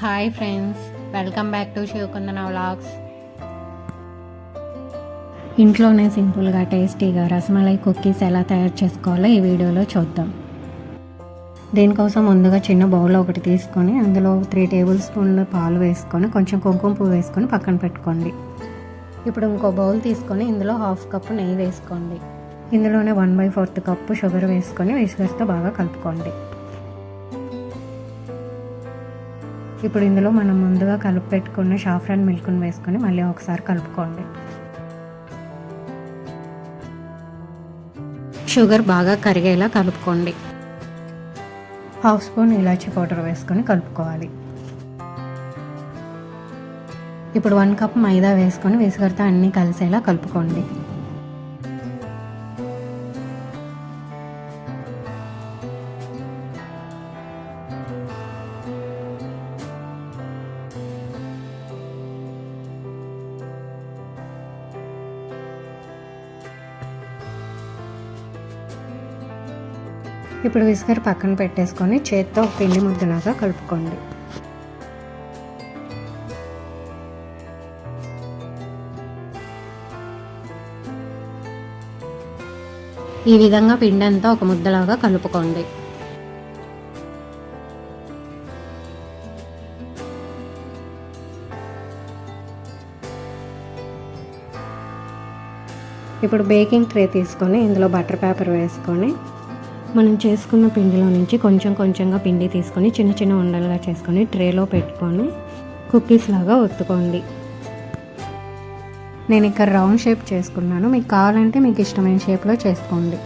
Hi friends welcome back to Shivakundana vlogs. ఇంట్లోనే సింపుల్గా టేస్టీగా రసమలై కుక్కీస్ ఎలా తయారు చేసుకోవాలో ఈ వీడియోలో చూద్దాం. దీనికోసం ముందుగా చిన్న బౌల్ ఒకటి తీసుకొని అందులో త్రీ టేబుల్ స్పూన్లు పాలు వేసుకొని కొంచెం కుంకుమ పువ్వు వేసుకొని పక్కన పెట్టుకోండి. ఇప్పుడు ఇంకో బౌల్ తీసుకొని ఇందులో హాఫ్ కప్పు నెయ్యి వేసుకోండి. ఇందులోనే one by fourth cup sugar వేసుకొని విసుగర్తో బాగా కలుపుకోండి. ఇప్పుడు ఇందులో మనం ముందుగా కలుపు పెట్టుకున్న షాఫ్రాన్ మిల్క్ని వేసుకొని మళ్ళీ ఒకసారి కలుపుకోండి. షుగర్ బాగా కరిగేలా కలుపుకోండి. హాఫ్ స్పూన్ ఇలాచీ పౌడర్ వేసుకొని కలుపుకోవాలి. ఇప్పుడు వన్ కప్ మైదా వేసుకొని విసుగరితో అన్నీ కలిసేలా కలుపుకోండి. ఇప్పుడు విస్కర్ పక్కన పెట్టేసుకొని చేత్తో ఒక పిండి ముద్దలాగా కలుపుకోండి. ఈ విధంగా పిండి అంతా ఒక ముద్దలాగా కలుపుకోండి. ఇప్పుడు బేకింగ్ ట్రే తీసుకొని ఇందులో బటర్ పేపర్ వేసుకొని మనం చేసుకున్న పిండిలో నుంచి కొంచెం కొంచెంగా పిండి తీసుకొని చిన్న చిన్న ఉండలుగా చేసుకొని ట్రేలో పెట్టుకొని కుక్కీస్ లాగా ఒత్తుకోండి. నేను ఇక్కడ రౌండ్ షేప్ చేసుకున్నాను. మీకు కావాలంటే మీకు ఇష్టమైన షేప్లో చేసుకోండి.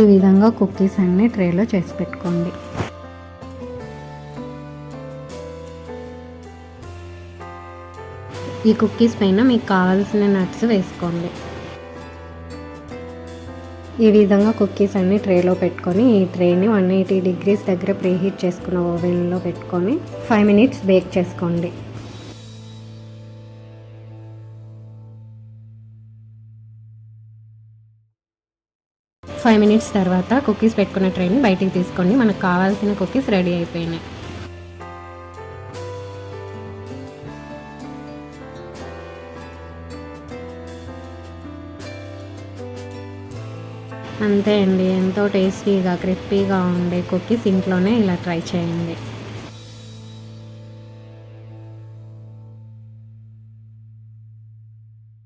ఈ విధంగా కుక్కీస్ అన్ని ట్రేలో చేసి పెట్టుకోండి. ఈ కుక్కీస్ పైన మీకు కావాల్సిన నట్స్ వేసుకోండి. ఈ విధంగా కుక్కీస్ అన్ని ట్రేలో పెట్టుకొని ఈ ట్రేని వన్ ఎయిటీ డిగ్రీస్ దగ్గర ప్రీహీట్ చేసుకున్న ఓవెన్లో పెట్టుకొని ఫైవ్ మినిట్స్ బేక్ చేసుకోండి. ఫైవ్ మినిట్స్ తర్వాత కుక్కీస్ పెట్టుకున్న ట్రైని బయటికి తీసుకోండి మనకు కావాల్సిన కుక్కీస్ రెడీ అయిపోయినాయి. అంతే అండి. ఎంతో టేస్టీగా క్రిస్పీగా ఉండే కుక్కీస్ ఇంట్లోనే ఇలా ట్రై చేయండి.